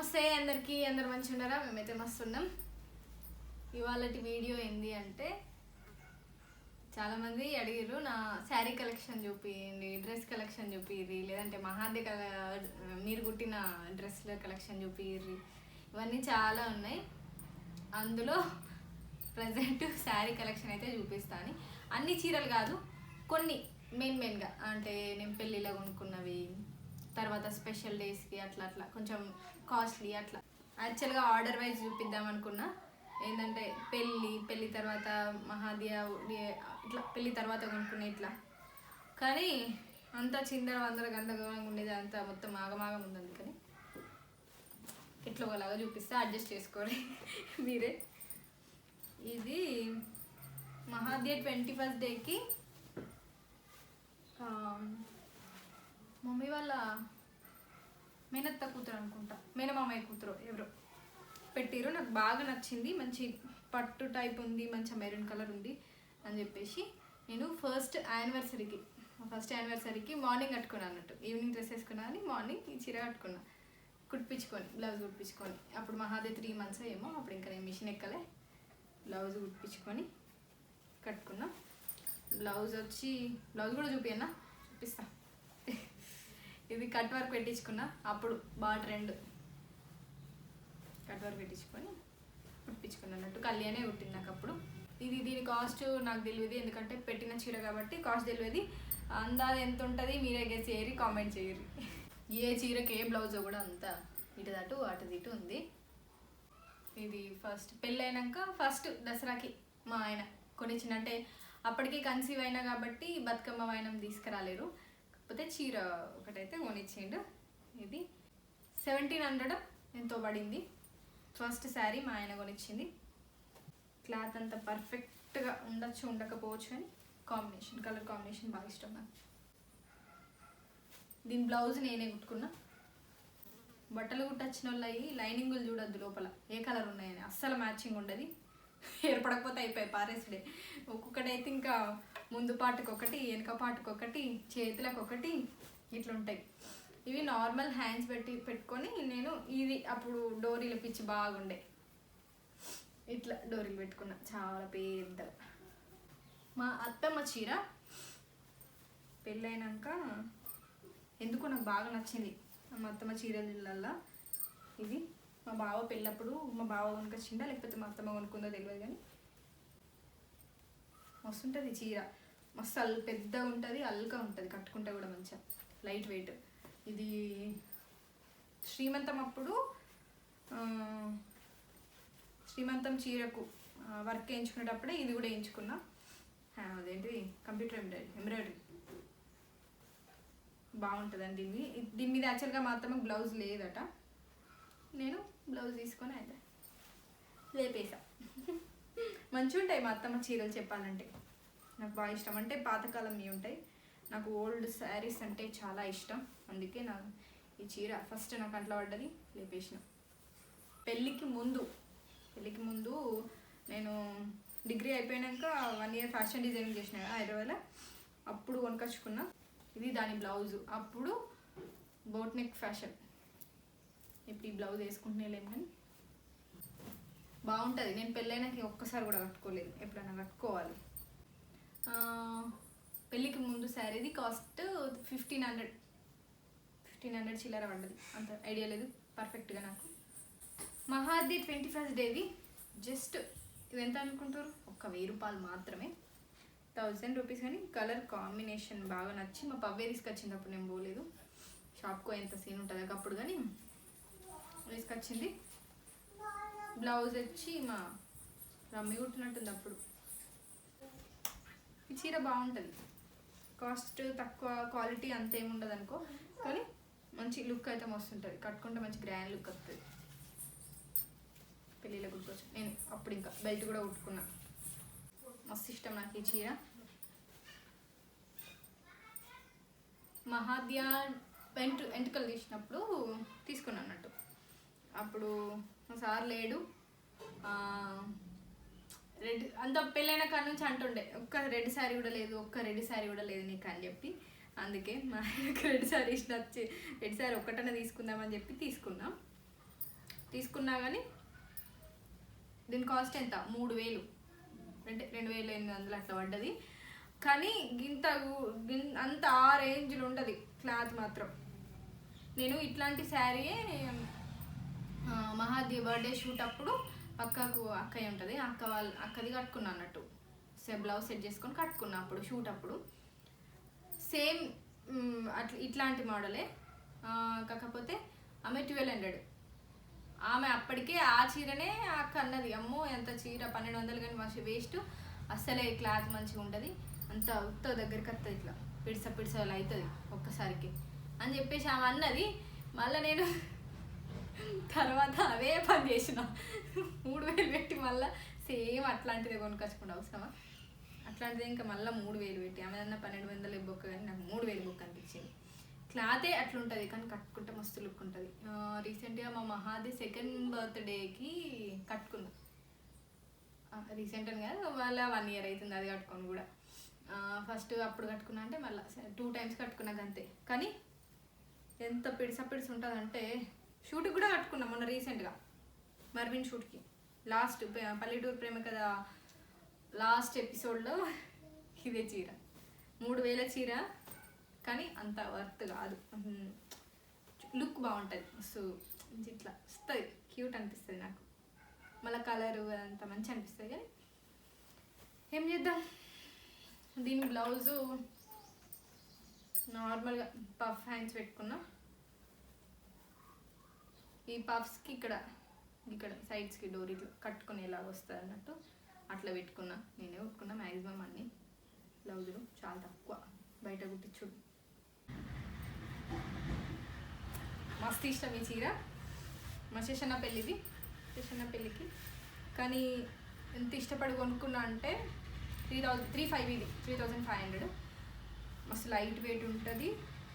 నమస్తే అందరికీ అందరు మంచిగా ఉన్నారా మేమైతే మస్తు ఉన్నాం ఇవాళ వీడియో ఏంది అంటే చాలామంది అడిగిర్రు నా శారీ కలెక్షన్ చూపియండి డ్రెస్ కలెక్షన్ చూపిర్రి లేదంటే మహాదే కల మీరు కుట్టిన డ్రెస్ల కలెక్షన్ చూపిర్రి. ఇవన్నీ చాలా ఉన్నాయి. అందులో ప్రజెంట్ శారీ కలెక్షన్ అయితే చూపిస్తాను అన్ని చీరలు కాదు కొన్ని మెయిన్ మెయిన్గా. అంటే నేను పెళ్ళిలో కొనుక్కున్నవి తర్వాత స్పెషల్ డేస్కి అట్లా అట్లా. కొంచెం కాస్ట్లీ అట్లా. యాక్చువల్గా ఆర్డర్ వైజ్ చూపిద్దాం అనుకున్నా. ఏంటంటే పెళ్ళి పెళ్ళి తర్వాత మహాదియా ఇట్లా పెళ్ళి తర్వాత కొనుక్కునే ఇట్లా. కానీ అంత చిందర వందర గందరగోళంగా ఉండేది అంతా మొత్తం ఆగమాగం ఉంది అందుకని. ఎట్లా ఒకలాగా చూపిస్తే అడ్జస్ట్ చేసుకోండి మీరే. ఇది మహాదే ట్వంటీ ఫస్ట్ డేకి మమ్మీ వాళ్ళ మేనత్త కూతురు అనుకుంటా. మేనమామయ్య కూతురు ఎవరో. పెట్టారు నాకు బాగా నచ్చింది. మంచి పట్టు టైప్ ఉంది. మంచి మెరూన్ కలర్ ఉంది అని చెప్పేసి నేను ఫస్ట్ యానివర్సరీకి ఫస్ట్ యానివర్సరీకి మార్నింగ్ కట్టుకున్నాను అన్నట్టు. ఈవినింగ్ డ్రెస్ వేసుకున్నా అని మార్నింగ్ ఈ చీర కట్టుకున్నా. కుట్టించుకొని బ్లౌజ్ కుట్టించుకొని. అప్పుడు మహాదే త్రీ మంత్స్ ఏమో. అప్పుడు ఇంకా నేను మిషన్ ఎక్కలే. బ్లౌజ్ కుట్టించుకొని కట్టుకున్నా. బ్లౌజ్ వచ్చి బ్లౌజ్ కూడా చూపియన్నా చూపిస్తాను ఇది కట్ వర్క్ పెట్టించుకున్నా అప్పుడు బాగా ట్రెండ్ కట్ వర్క్ పెట్టించుకొని కుట్టించుకున్నా అన్నట్టు. కళ్యాణే కుట్టింది నాకు అప్పుడు. ఇది దీని కాస్ట్ నాకు తెలియదు ఎందుకంటే పెట్టిన చీర కాబట్టి కాస్ట్ తెలియదు. అందాలు ఎంత ఉంటుంది మీరే గెస్ చేయరి కామెంట్ చేయరు. ఏ చీరకి ఏ బ్లౌజ్ కూడా అంత ఇటు దాటు అటు ఇటు ఉంది. ఇది ఫస్ట్ పెళ్ళైనాక ఫస్ట్ దసరాకి మా ఆయన కొనిచ్చిన అంటే అప్పటికి కన్సీవ్ అయినా కాబట్టి బతుకమ్మ వాయనం తీసుకురాలేరు. కాకపోతే చీర ఒకటైతే కొనిచ్చిండు ఇది సెవెంటీన్ హండ్రెడ్ ఎంతో పడింది. ఫస్ట్ శారీ మా ఆయన కొనిచ్చింది. క్లాత్ అంతా పర్ఫెక్ట్గా ఉండొచ్చు ఉండకపోవచ్చు అని కాంబినేషన్ కలర్ కాంబినేషన్ బాగా ఇష్టం నాకు. దీని బ్లౌజ్ నేనే కుట్టుకున్నా. బట్టలు కుట్టచ్చిన వాళ్ళవి లైనింగులు చూడొద్దు లోపల. ఏ కలర్ ఉన్నాయని. అస్సలు మ్యాచింగ్ ఉండదు. ఏర్పడకపోతే అయిపోయి పారేసుడే. ఒక్కొక్కటైతే ఇంకా ముందు పాటకు ఒకటి వెనుక పాటకు ఒకటి చేతులకు ఒకటి ఇట్లుంటాయి. ఇవి నార్మల్ హ్యాండ్స్ పెట్టి పెట్టుకొని నేను ఇది అప్పుడు డోరీలు పిచ్చి బాగుండే. ఇట్లా డోరీలు పెట్టుకున్నా. చాలా పెద్ద. మా అత్తమ్మ చీర పెళ్ళైనాక ఎందుకో నాకు బాగా నచ్చింది. మా అత్తమ్మ చీరలల్లో ఇది. మా బావ పెళ్ళప్పుడు మా బావ కొనుకొచ్చిండా లేకపోతే మా అత్తమ్మ కొనుక్కుందో తెలియదు కానీ మస్తు ఉంటుంది చీర. మస్తు అల్ పెద్దగా ఉంటుంది అల్గా ఉంటుంది కట్టుకుంటే కూడా మంచిగా లైట్ వెయిట్. ఇది శ్రీమంతం అప్పుడు శ్రీమంతం చీరకు వర్క్ వేయించుకునేటప్పుడే ఇది కూడా వేయించుకున్నా. అదేంటి కంప్యూటర్ ఎంబ్రాయిడరీ ఎంబ్రాయిడరీ. బాగుంటుందండి దీన్ని. దీని మీద యాక్చువల్గా మా అత్తమ్మకి బ్లౌజ్ లేదట. నేను బ్లౌజ్ తీసుకొని అయితే లేపేసా మంచిగా ఉంటాయి మా అత్తమ్మ చీరలు చెప్పాలంటే. నాకు బాగా ఇష్టం. అంటే పాతకాలంవి ఉంటాయి. నాకు ఓల్డ్ శారీస్ అంటే చాలా ఇష్టం. అందుకే నా ఈ చీర ఫస్ట్ నాకు అట్లా పడ్డది లేపేసిన. పెళ్ళికి ముందు పెళ్ళికి ముందు నేను డిగ్రీ అయిపోయాక వన్ ఇయర్ ఫ్యాషన్ డిజైనింగ్ చేసిన హైదరాబాద్లో. అప్పుడు కొనుకొచ్చుకున్నా. ఇది దాని బ్లౌజు. అప్పుడు బోట్ నెక్ ఫ్యాషన్. ఇప్పుడు ఈ బ్లౌజ్ వేసుకుంటున్నా లేము కానీ? బాగుంటుంది. నేను పెళ్ళైనాక ఒక్కసారి కూడా కట్టుకోలేదు. ఎప్పుడైనా కట్టుకోవాలి. పెళ్ళికి ముందు శారీది cost fifteen hundred. Fifteen hundred చిల్లర పడ్డది. అంత ఐడియా లేదు. పర్ఫెక్ట్గా నాకు. మహాది ట్వంటీ ఫస్ట్ డేది జస్ట్ ఇది ఎంత అనుకుంటారు? ఒక్క వెయ్యి రూపాయలు మాత్రమే. థౌజండ్ రూపీస్ కానీ కలర్ కాంబినేషన్ బాగా నచ్చి మా పవ్వే తీసుకొచ్చింది. అప్పుడు నేను పోలేదు. షాప్కో ఎంత సీన్ ఉంటుంది. అప్పుడు కానీ వేసుకొచ్చింది. బ్లౌజ్ వచ్చి మా రమ్మి కుట్టినట్టుంది అప్పుడు. ఈ చీర బాగుంటుంది. కాస్ట్ తక్కువ క్వాలిటీ అంత ఏమి ఉండదు అనుకో. కానీ మంచి లుక్ అయితే వస్తుంటుంది కట్టుకుంటే మంచి గ్రాండ్ లుక్ వస్తుంది. పెళ్ళిలో కుట్టుకోవచ్చు నేను అప్పుడు ఇంకా బెల్ట్ కూడా కుట్టుకున్నా. మస్తు ఇష్టం నాకు ఈ చీర. మహాద్యా వెంట్రు వెంట్రుకలు తీసినప్పుడు తీసుకున్నాను అన్నట్టు. అప్పుడు మా సార్ లేడు. రెడ్ అంత పెళ్ళైన కాడ నుంచి అంటుండే ఒక్క రెడ్ శారీ కూడా లేదు ఒక్క రెడ్ శారీ కూడా లేదు నీకు అని చెప్పి. అందుకే మా ఆయనకు రెడ్ శారీ ఇష్టం వచ్చి రెడ్ శారీ ఒక్కటనే తీసుకుందామని చెప్పి తీసుకున్నాం. తీసుకున్నా కానీ దీని కాస్ట్ ఎంత? మూడు వేలు. అంటే రెండు వేల ఎనిమిది వందలు అట్లా పడ్డది. కానీ గింత గిన్- అంత ఆ రేంజ్లో ఉంటుంది క్లాత్ మాత్రం. నేను ఇట్లాంటి శారీయే మహాది బర్త్డే షూట్ అప్పుడు పక్కకు అక్కయ్య ఉంటుంది. అక్క వాళ్ళ అక్కది కట్టుకున్నా అన్నట్టు. సే బ్లౌజ్ సెట్ చేసుకొని కట్టుకున్నా అప్పుడు షూట్ అప్పుడు. సేమ్ అట్లా ఇట్లాంటి మోడలే కాకపోతే ఆమె ట్వెల్వ్ హండ్రెడ్ ఆమె అప్పటికే ఆ చీరనే అక్క అన్నది. అమ్మో ఎంత చీర? పన్నెండు వందలు కానీ మంచి వేస్ట్ అస్సలే క్లాత్ మంచిగా ఉంటుంది. అంత ఉత్త దగ్గరికి వస్తుంది ఇట్లా. పిడిస పిడిసలు అవుతుంది ఒక్కసారికి. అని చెప్పేసి ఆమె అన్నది. మళ్ళీ నేను తర్వాత అవే పని చేసిన. మూడు వేలు పెట్టి మళ్ళీ సేమ్ అట్లాంటిది కొనుకొచ్చుకుంటే అవసరమా? అట్లాంటిది ఇంకా మళ్ళీ మూడు వేలు పెట్టి ఆమె అన్న పన్నెండు వందలు బొక్క కానీ నాకు మూడు వేలు బొక్క అనిపించింది. క్లాతే అట్లుంటుంది కానీ కట్టుకుంటే మస్తు లుక్ ఉంటుంది. రీసెంట్గా మా మహాది సెకండ్ బర్త్డేకి కట్టుకున్నా. రీసెంట్ అని కాదు మళ్ళీ వన్ ఇయర్ అవుతుంది అది కట్టుకొని కూడా. ఫస్ట్ అప్పుడు కట్టుకున్నా అంటే మళ్ళీ టూ టైమ్స్ కట్టుకున్నాక అంతే కానీ ఎంత పిడిస పిడిసి ఉంటుందంటే షూట్కి కూడా కట్టుకున్నాం మొన్న రీసెంట్గా. మర్విన్ షూట్కి. లాస్ట్ పల్లెటూరు ప్రేమ కదా లాస్ట్ ఎపిసోడ్లో ఇదే చీర. మూడు వేల చీర కానీ అంత వర్త్ కాదు. లుక్ బాగుంటుంది. సో ఇట్లా వస్తుంది. క్యూట్ అనిపిస్తుంది నాకు. మళ్ళీ కలరు అంత మంచి అనిపిస్తుంది కానీ ఏం చేద్దాం? దీని బ్లౌజు నార్మల్గా పఫ్ హ్యాండ్స్ పెట్టుకున్నాం. ఈ పఫ్స్కి ఇక్కడ ఇక్కడ సైడ్స్కి డోర్ ఇట్లా కట్టుకునేలాగా వస్తుంది అన్నట్టు. అట్లా పెట్టుకున్నా నేనే కుట్టుకున్నా మ్యాక్సిమం అన్ని బ్లౌజులు చాలా తక్కువ. బయట కుట్టించుడు. మస్తు ఇష్టం ఈ చీర. మా శేషన్న పెళ్ళిది. శేషన్న పెళ్ళికి. కానీ ఎంత ఇష్టపడి కొనుక్కున్నా అంటే త్రీ థౌజండ్ త్రీ ఫైవ్ ఇది త్రీ థౌజండ్ ఫైవ్ హండ్రెడ్. మస్తు లైట్ వెయిట్ ఉంటుంది.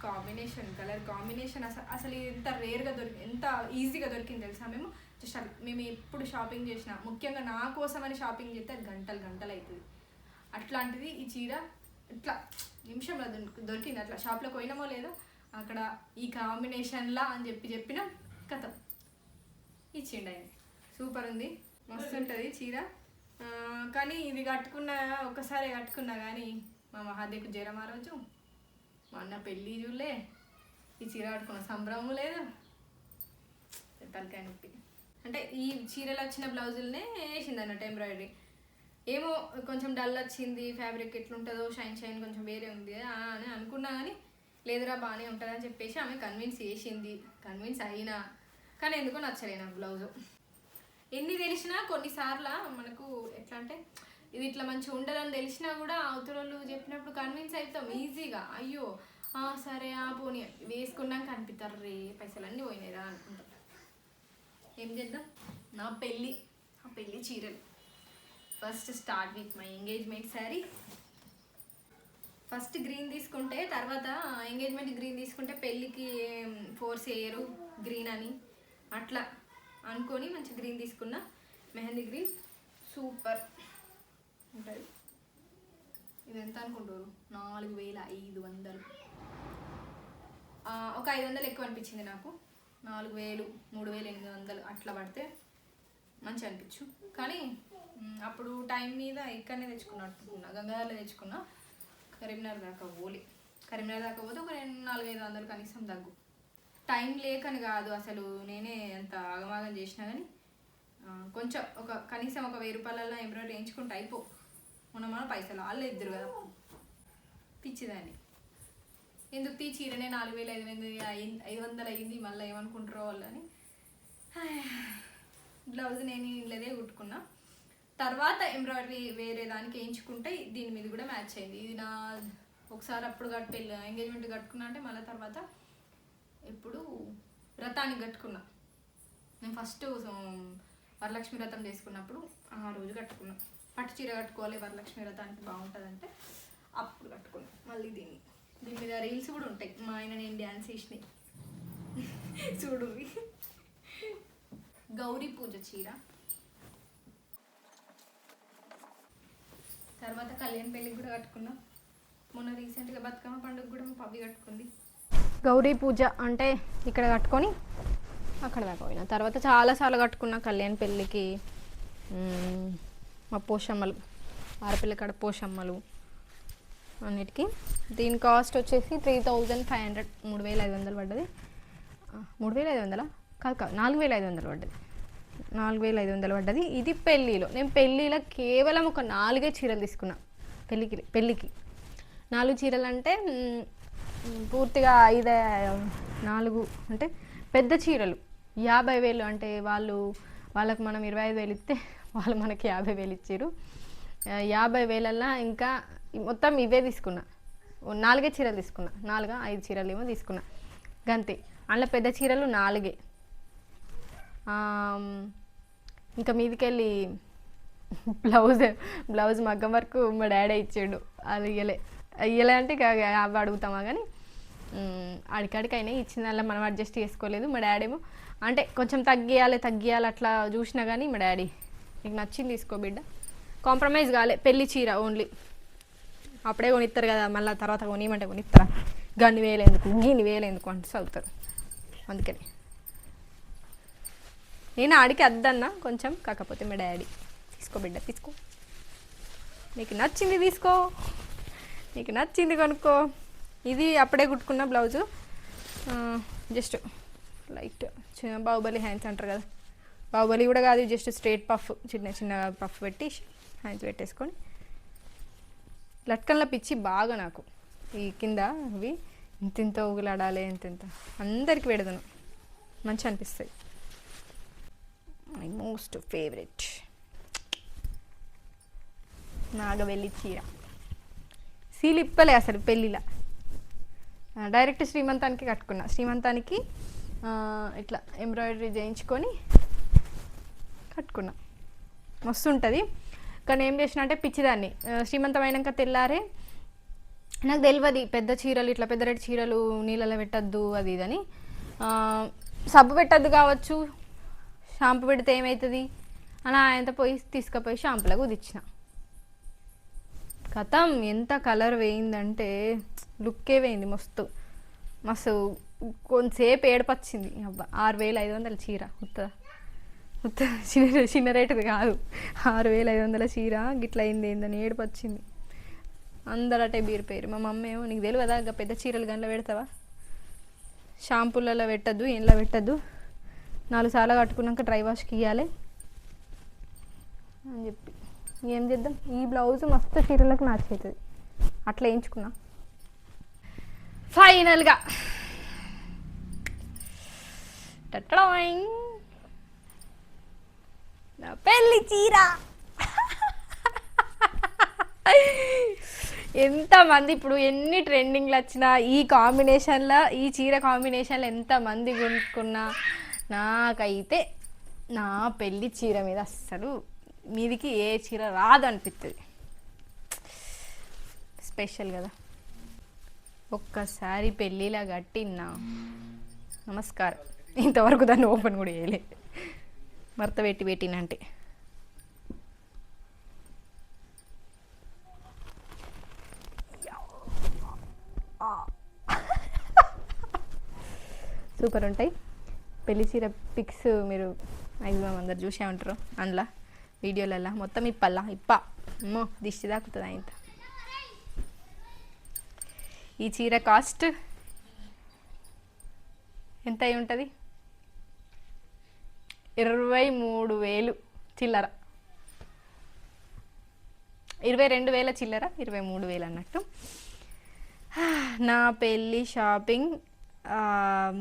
కాంబినేషన్ కలర్ కాంబినేషన్ అసలు అసలు ఎంత రేర్గా దొరికి ఎంత ఈజీగా దొరికింది తెలుసా మేము? జస్ట్ మేము ఎప్పుడు షాపింగ్ చేసినా ముఖ్యంగా నా కోసమని షాపింగ్ చేస్తే అది గంటలు గంటలు అవుతుంది అట్లాంటిది ఈ చీర ఇట్లా నిమిషంలో దొరికి దొరికింది. అట్లా షాప్లో పోయినామో లేదో అక్కడ ఈ కాంబినేషన్లా అని చెప్పి చెప్పిన కథ. ఇచ్చిండు ఆయన సూపర్ ఉంది. మస్తు ఉంటుంది చీర కానీ ఇది కట్టుకున్న ఒక్కసారి కట్టుకున్నా కానీ మా మహాదేవ్కి జ్వరం ఆ రోజు. మా అన్న పెళ్ళి చూడలే. ఈ చీర కట్టుకున్న సంభ్రమం లేదు? తలకాయ నొప్పి అంటే ఈ చీరలు వచ్చిన బ్లౌజులనే వేసింది అన్నట్టు ఎంబ్రాయిడరీ. ఏమో కొంచెం డల్ వచ్చింది ఫ్యాబ్రిక్ ఎట్లుంటుందో షైన్ షైన్ కొంచెం వేరే ఉంది అని అనుకున్నా కానీ లేదురా బాగానే ఉంటుంది అని చెప్పేసి ఆమె కన్విన్స్ చేసింది. కన్విన్స్ అయినా కానీ ఎందుకో నచ్చలే నాకు బ్లౌజు. ఎన్ని తెలిసినా కొన్నిసార్లు మనకు ఎట్లా అంటే ఇది ఇట్లా మంచిగా ఉండదని తెలిసినా కూడా అవతల వాళ్ళు చెప్పినప్పుడు కన్విన్స్ అవుతాం ఈజీగా అయ్యో ఆ, సరే ఆ పోనీ. వేసుకున్నాక అనిపిస్తారు రే పైసలు అన్నీ పోయినాయిరా అనుకుంటాం. ఏం చేద్దాం? నా పెళ్ళి ఆ పెళ్ళి చీరలు. First start with my engagement sari first green తీసుకుంటే తర్వాత ఎంగేజ్మెంట్ గ్రీన్ తీసుకుంటే పెళ్ళికి ఫోర్స్ వేయరు గ్రీన్ అని. అట్లా అనుకొని మంచి గ్రీన్ తీసుకున్నా. మెహందీ గ్రీన్ సూపర్ ఉంటుంది ఇది ఎంత అనుకుంటారు నాలుగు వేల ఐదు వందలు. ఒక ఐదు వందలు ఎక్కువ అనిపించింది నాకు. నాలుగు వేలు మూడు వేలు ఎనిమిది వందలు అట్లా పడితే మంచి అనిపించు. కానీ అప్పుడు టైం మీద ఇక్కడనే తెచ్చుకున్నట్టుకున్నా గంగాధరలో తెచ్చుకున్నా కరీంనగర్ దాకా పోలే. కరీంనగర్ దాకా పోతే ఒక రెండు నాలుగు ఐదు వందలు కనీసం తగ్గు. టైం లేకని కాదు అసలు నేనే ఎంత ఆగమాగం చేసినా కానీ కొంచెం ఒక కనీసం ఒక వెయ్యి రూపాయలలో ఎంబ్రాయిడరీ వేయించుకుంటే అయిపో. మొన్న మన పైసలు వాళ్ళు ఇద్దరు కదా. పిచ్చిదాన్ని. ఎందుకు తీ చీరనే నాలుగు వేలు ఐదు వందలు ఐదు వందలు అయింది మళ్ళీ ఏమనుకుంటారో వాళ్ళని బ్లౌజ్ నేను ఇళ్ళదే కుట్టుకున్నా. తర్వాత ఎంబ్రాయిడరీ వేరే దానికి వేయించుకుంటే దీని మీద కూడా మ్యాచ్ అయింది. ఇది నా ఒకసారి అప్పుడు కట్టు పెళ్ళి ఎంగేజ్మెంట్ కట్టుకున్నా అంటే మళ్ళీ తర్వాత ఎప్పుడు వ్రతానికి కట్టుకున్నా. నేను ఫస్ట్ వరలక్ష్మి వ్రతం చేసుకున్నప్పుడు ఆ రోజు కట్టుకున్నా. పట్టు చీర కట్టుకోవాలి వరలక్ష్మి వ్రతానికి బాగుంటుందంటే అప్పుడు కట్టుకున్నాం. మళ్ళీ దీన్ని. దీని మీద రీల్స్ కూడా ఉంటాయి. మా ఆయన నేను డ్యాన్స్ చేసినాయి. చూడు. గౌరీ పూజ చీర. తర్వాత కళ్యాణ్ పెళ్ళికి కూడా కట్టుకున్నాం. మొన్న రీసెంట్గా బతుకమ్మ పండుగ కూడా మా పవి కట్టుకుంది. గౌరీ పూజ అంటే ఇక్కడ కట్టుకొని అక్కడ దాకా పోయినా. తర్వాత చాలాసార్లు కట్టుకున్నా కళ్యాణ్ పెళ్ళికి. మా పోషమ్మలు ఆడపిల్ల కాడ పోషమ్మలు అన్నిటికీ. దీని కాస్ట్ వచ్చేసి త్రీ థౌజండ్ ఫైవ్ హండ్రెడ్ మూడు వేల ఐదు వందలు పడ్డది. మూడు వేల ఐదు వందలా? కాదు కాదు నాలుగు వేల ఐదు వందలు పడ్డది. నాలుగు వేల ఐదు వందలు పడ్డది. ఇది పెళ్ళిలో. నేను పెళ్ళిలో కేవలం ఒక నాలుగే చీరలు తీసుకున్నా. పెళ్ళికి పెళ్ళికి. నాలుగు చీరలు అంటే పూర్తిగా ఐదు నాలుగు అంటే పెద్ద చీరలు. యాభై వేలు అంటే వాళ్ళు వాళ్ళకు మనం ఇరవై ఐదు వేలు ఇస్తే వాళ్ళు మనకి యాభై వేలు ఇచ్చారు యాభై వేలల్లో ఇంకా మొత్తం ఇవే తీసుకున్నా. ఓ నాలుగే చీరలు తీసుకున్నా. నాలుగా ఐదు చీరలు ఏమో తీసుకున్నా. గంతే. అందులో పెద్ద చీరలు నాలుగే. ఇంకా మీదికెళ్ళి బ్లౌజ్ బ్లౌజ్ మగ్గం వరకు మా డాడీ ఇచ్చాడు. అది ఇయ్యలే. ఇయ్యలే అంటే ఇక అవి అడుగుతామా కానీ అడికాడికి ఇచ్చిన దానిలో మనం అడ్జస్ట్ చేసుకోలేదు. మా డాడీ ఏమో అంటే కొంచెం తగ్గియాలి తగ్గియాలి అట్లా చూసినా కానీ మా డాడీ నీకు నచ్చింది తీసుకో బిడ్డ. కాంప్రమైజ్ కాలే పెళ్ళి చీర ఓన్లీ అప్పుడే కొనిస్తారు కదా మళ్ళీ తర్వాత కొనియమంటే కొనిస్తారా గన్ని వేలేందుకు గిన్ని వేలేందుకు అంటే చదువుతారు. అందుకని. నేను ఆడికి అద్దన్నా కొంచెం కాకపోతే మా డాడీ. తీసుకో బిడ్డ తీసుకో. నీకు నచ్చింది తీసుకో. నీకు నచ్చింది కొనుక్కో. ఇది అప్పుడే కుట్టుకున్న బ్లౌజు. Just light. చిన్న బాహుబలి హ్యాండ్స్ అంటారు కదా. బాహుబలి కూడా కాదు జస్ట్ స్ట్రేట్ పఫ్ చిన్న చిన్న పఫ్ పెట్టి హ్యాండ్స్ పెట్టేసుకొని. లట్కన్ల పిచ్చి బాగా నాకు. ఈ కింద అవి ఇంత ఊగులాడాలి ఇంత ఇంత అందరికి పెడదను. మంచి అనిపిస్తాయి. మై మోస్ట్ ఫేవరెట్ నాగవెల్లి చీర. సీలిప్పలే అసలు పెళ్ళిలా. డైరెక్ట్ శ్రీమంతానికి కట్టుకున్నా. శ్రీమంతానికి ఇట్లా ఎంబ్రాయిడరీ చేయించుకొని కట్టుకున్నా. మస్తు ఉంటుంది కానీ ఏం చేసిన అంటే పిచ్చిదాన్ని. శ్రీమంతమైనాక తెల్లారే నాకు తెలియదు పెద్ద చీరలు ఇట్లా పెద్ద రెడ్డి చీరలు నీళ్ళలో పెట్టద్దు అది ఇదని. సబ్బు పెట్టద్దు కావచ్చు షాంపూ పెడితే ఏమవుతుంది అలా ఆయనతో పోయి తీసుకుపోయి షాంపూలకు కుదిచ్చిన. కథం ఎంత కలర్ వేయిందంటే లుక్కే వేయింది మస్తు. మస్తు కొంతసేపు ఏడపచ్చింది. అబ్బా ఆరు వేల ఐదు వందల చీర ఉత్త చిన్న చిన్న రేటుది కాదు ఆరు వేల ఐదు వందల చీర గిట్ల అయింది ఏందని ఏడుపొచ్చింది అందరు అటే బీరిపోయారు మా మమ్మీ ఏమో నీకు తెలియదా ఇంకా పెద్ద చీరలు గంటలో పెడతావా షాంపూలలో పెట్టద్దు ఏంలో పెట్టద్దు నాలుగు సార్లు కట్టుకున్నాక డ్రై వాష్కి ఇవ్వాలి అని చెప్పి ఏం చేద్దాం ఈ బ్లౌజ్ మస్తు చీరలకు మ్యాచ్ అవుతుంది అట్లా వేయించుకున్నా ఫైనల్గా టట్టడాయింగ్. నా పెళ్ళి చీర. ఎంతమంది ఇప్పుడు ఎన్ని ట్రెండింగ్లు వచ్చినా ఈ కాంబినేషన్లో ఈ చీర కాంబినేషన్లో ఎంతమంది కొనుక్కున్నా నాకైతే నా పెళ్ళి చీర మీద అస్సలు మీదికి ఏ చీర రాదు అనిపిస్తుంది స్పెషల్ కదా. ఒక్కసారి పెళ్ళిలా కట్టినా నమస్కారం. ఇంతవరకు దాన్ని ఓపెన్ కూడా వేయలేదు భర్త పెట్టి పెట్టినంటే సూపర్ ఉంటాయి. పెళ్ళి చీర పిక్స్ మీరు మ్యాక్సిమం అందరు చూసే ఉంటారు. అందులో వీడియోలలో మొత్తం ఇప్పల్లా. ఇప్ప. అమ్మో దిష్టి దాకుతుంది ఆయన ఈ చీర కాస్ట్ ఎంత అయి ఉంటుంది? ఇరవై మూడు వేలు చిల్లర. ఇరవై రెండు వేల చిల్లర ఇరవై మూడు వేలు అన్నట్టు. నా పెళ్ళి షాపింగ్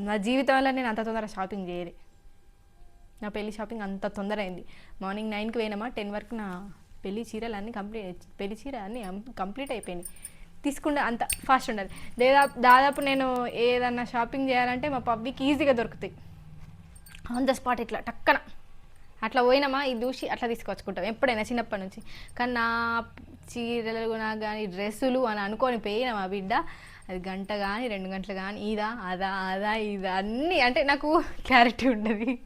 నా జీవితంలో నేను అంత తొందర షాపింగ్ చేయలే. నా పెళ్ళి షాపింగ్ అంత తొందర అయింది మార్నింగ్ నైన్కి పోయినామా టెన్ వరకు నా పెళ్ళి చీరలు అన్నీ కంప్లీట్ పెళ్ళి చీర అన్నీ కంప్లీట్ అయిపోయినాయి. తీసుకుంటే అంత ఫాస్ట్ ఉండాలి దాదాపు దాదాపు నేను ఏదన్నా షాపింగ్ చేయాలంటే మా పబ్లిక్ ఈజీగా దొరుకుతాయి. ఆన్ ద స్పాట్ ఇట్లా టక్కన. అట్లా పోయినామా ఇది చూసి అట్లా తీసుకొచ్చుకుంటాం. ఎప్పుడైనా చిన్నప్పటి నుంచి. కానీ నా చీరలు నాకు కానీ డ్రెస్సులు అని అనుకొని పోయినా మా బిడ్డ. అది గంట కానీ రెండు గంటలు కానీ ఇదా అదా అదా ఇదా అన్నీ. అంటే నాకు క్లారిటీ ఉండదు.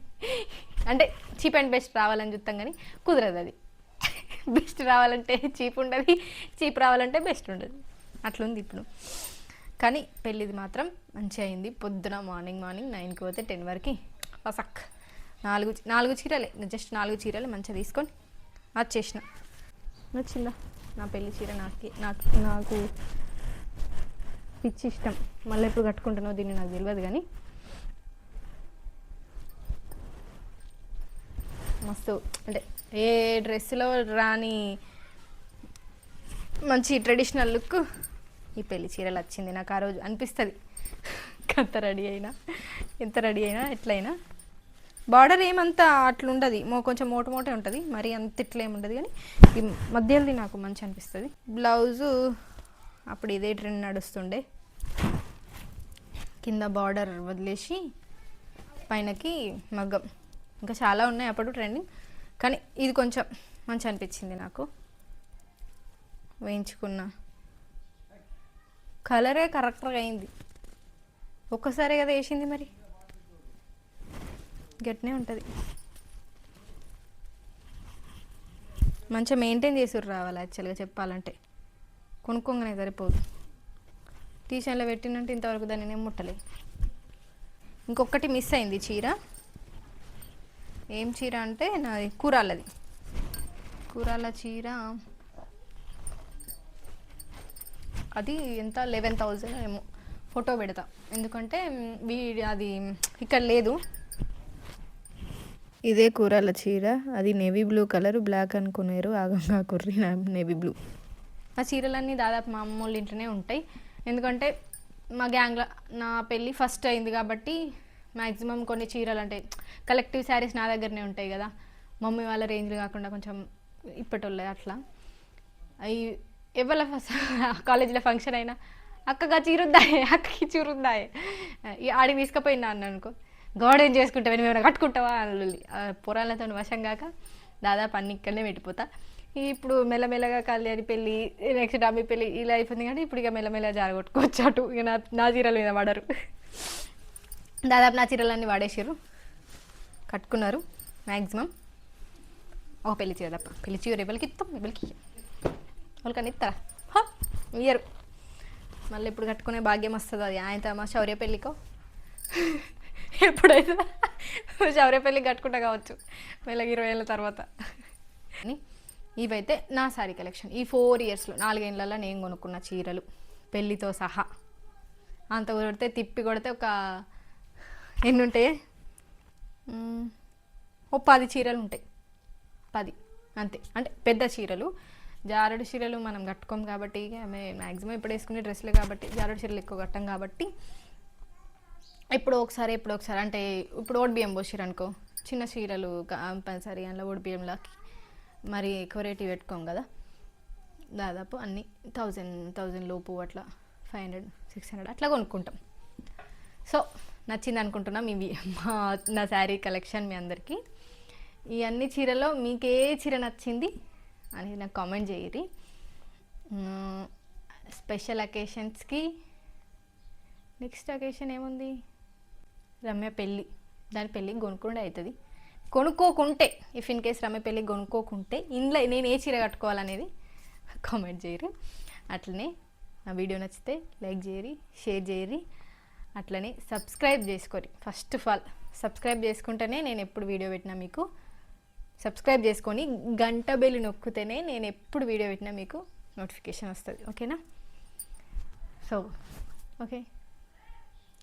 అంటే చీప్ అండ్ బెస్ట్ రావాలని చూస్తాం కానీ కుదరదు అది. బెస్ట్ రావాలంటే చీప్ ఉండదు చీప్ రావాలంటే బెస్ట్ ఉండదు. అట్లుంది ఇప్పుడు. కానీ పెళ్ళిది మాత్రం మంచిగా అయింది. పొద్దున మార్నింగ్ మార్నింగ్ నైన్కి పోతే టెన్ వరకు ససక్ నాలుగు నాలుగు చీరలే. జస్ట్ నాలుగు చీరలు మంచిగా తీసుకొని వచ్చేసిన. నచ్చిందా? నా పెళ్ళి చీర నాకు నాకు నాకు పిచ్చి ఇష్టం. మళ్ళీ ఎప్పుడు కట్టుకుంటానో దీన్ని నాకు తెలియదు కానీ. మస్తు అంటే ఏ డ్రెస్లో రాని మంచి ట్రెడిషనల్ లుక్ ఈ పెళ్ళి చీరలు వచ్చింది. నాకు ఆ రోజు అనిపిస్తుంది. ఎంత రెడీ అయినా ఎంత రెడీ అయినా ఎట్లయినా. బార్డర్ ఏమంతా అట్లుండదు. మో కొంచెం మోట మోటే ఉంటుంది. మరి అంత ఇట్లా ఏముండదు కానీ ఈ మధ్యలోది నాకు మంచి అనిపిస్తుంది. బ్లౌజు అప్పుడు ఇదే ట్రెండ్ నడుస్తుండే. కింద బార్డర్ వదిలేసి పైనకి మగ్గం. ఇంకా చాలా ఉన్నాయి అప్పుడు ట్రెండింగ్. కానీ ఇది కొంచెం మంచి అనిపించింది నాకు. వేయించుకున్న. కలరే కరెక్ట్గా అయింది. ఒక్కసారి కదా వేసింది మరి? గట్నే ఉంటుంది. మంచిగా మెయింటైన్ చేసి రావాలి యాక్చువల్గా చెప్పాలంటే. కొనుక్కోగానే సరిపోదు. ట్యూషన్లో పెట్టినంటే ఇంతవరకు దాన్ని నేను ముట్టలేదు. ఇంకొకటి మిస్ అయింది చీర. ఏం చీర అంటే నాది కూరాలది కూరాల చీర. అది ఎంత? లెవెన్ థౌజండ్ ఏమో. ఫోటో పెడతా. ఎందుకంటే వీ అది ఇక్కడ లేదు. ఇదే కూరల చీర. అది నేవీ బ్లూ కలర్ బ్లాక్ అనుకున్నారు ఆగంగా కుర్రి నేవీ బ్లూ ఆ చీరలన్నీ దాదాపు మా అమ్మ వాళ్ళ ఇంట్లోనే ఉంటాయి. ఎందుకంటే మా గ్యాంగ్లో నా పెళ్ళి ఫస్ట్ అయింది కాబట్టి మ్యాక్సిమం కొన్ని చీరలు అంటే కలెక్టివ్ శారీస్ నా దగ్గరనే ఉంటాయి కదా. మమ్మీ వాళ్ళ రేంజ్లు కాకుండా కొంచెం ఇప్పటోళ్ళే అట్లా. అవి ఎవరి ఫస్ట్ కాలేజీలో ఫంక్షన్ అయినా అక్కగా చీరుద్దాయే అక్కకి చీరుద్దాయే. ఆడి ఆడికి తీసుకుపోయినా అన్న అనుకో. గోడేం చేసుకుంటావు? మేము కట్టుకుంటావా? అని పొరాలతో వశం కాక దాదాపు అన్ని ఇక్కడనే పెట్టిపోతా. ఇప్పుడు మెల్లమెల్లగా కళ్యాణి పెళ్ళి నెక్స్ట్ అమ్మి పెళ్ళి ఇలా అయిపోయింది కానీ ఇప్పుడు ఇక మెల్లమెల్లగా జారగొట్టుకోవచ్చు అటు. ఇక నా నా చీరల మీద పడరు. దాదాపు నా చీరలన్నీ వాడేసారు కట్టుకున్నారు మ్యాక్సిమం ఒక పెళ్ళి చీర తప్ప. పెళ్ళి చీర ఎవరికి ఇస్తాం? ఎవరికి వాళ్ళకని ఇస్తారా? ఇయ్యరు. మళ్ళీ ఇప్పుడు కట్టుకునే భాగ్యం వస్తుంది అది. ఆయన తమ శౌర్య పెళ్ళికో. ఎప్పుడైతే శౌర్య కట్టుకుంటా కావచ్చు. మెల్లగా ఇరవై ఏళ్ళ తర్వాత. అని ఇవైతే నా శారీ కలెక్షన్. ఈ ఫోర్ ఇయర్స్లో నాలుగేళ్ళలో నేను కొనుక్కున్న చీరలు పెళ్ళితో సహా. అంత కొడితే తిప్పి కొడితే ఒక ఎన్ని ఉంటాయి ఓ పది చీరలు ఉంటాయి. పది అంతే. అంటే పెద్ద చీరలు. జారుడు చీరలు మనం కట్టుకోం కాబట్టి మ్యాక్సిమం ఇప్పుడు వేసుకునే డ్రెస్సులు కాబట్టి జారుడు చీరలు ఎక్కువ కట్టం కాబట్టి ఎప్పుడో ఒకసారి ఎప్పుడో ఒకసారి. అంటే ఇప్పుడు ఓడి బియ్యం పోసిరు అనుకో చిన్న చీరలు కంపల్సరీ అందులో ఓడి బియ్యంలోకి మరి ఎక్కువ పెట్టుకోం కదా. దాదాపు అన్ని థౌజండ్ థౌజండ్ లోపు అట్లా ఫైవ్ హండ్రెడ్ సిక్స్ హండ్రెడ్ అట్లా కొనుక్కుంటాం. సో నచ్చింది అనుకుంటున్నాం ఇవి మా నా శారీ కలెక్షన్ మీ అందరికీ. ఈ అన్ని చీరలో మీకు ఏ చీర నచ్చింది అనేది నాకు కామెంట్ చేయరి స్పెషల్ అకేషన్స్కి నెక్స్ట్ అకేషన్ ఏముంది? రమ్య పెళ్ళి. దాని పెళ్ళి కొనుక్కుండా అవుతుంది కొనుక్కోకుంటే ఇఫ్ ఇన్ కేస్ రమ్య పెళ్ళి కొనుక్కోకుంటే ఇంట్లో నేను ఏ చీర కట్టుకోవాలనేది కామెంట్ చేయరు. అట్లనే నా వీడియో నచ్చితే లైక్ చేయరి షేర్ చేయరి అట్లనే సబ్స్క్రైబ్ చేసుకోరి. ఫస్ట్ ఆఫ్ ఆల్ సబ్స్క్రైబ్ చేసుకుంటేనే నేను ఎప్పుడు వీడియో పెట్టినా మీకు సబ్స్క్రైబ్ చేసుకొని గంట బెల్లి నొక్కితేనే నేను ఎప్పుడు వీడియో పెట్టినా మీకు నోటిఫికేషన్ వస్తుంది. ఓకేనా so okay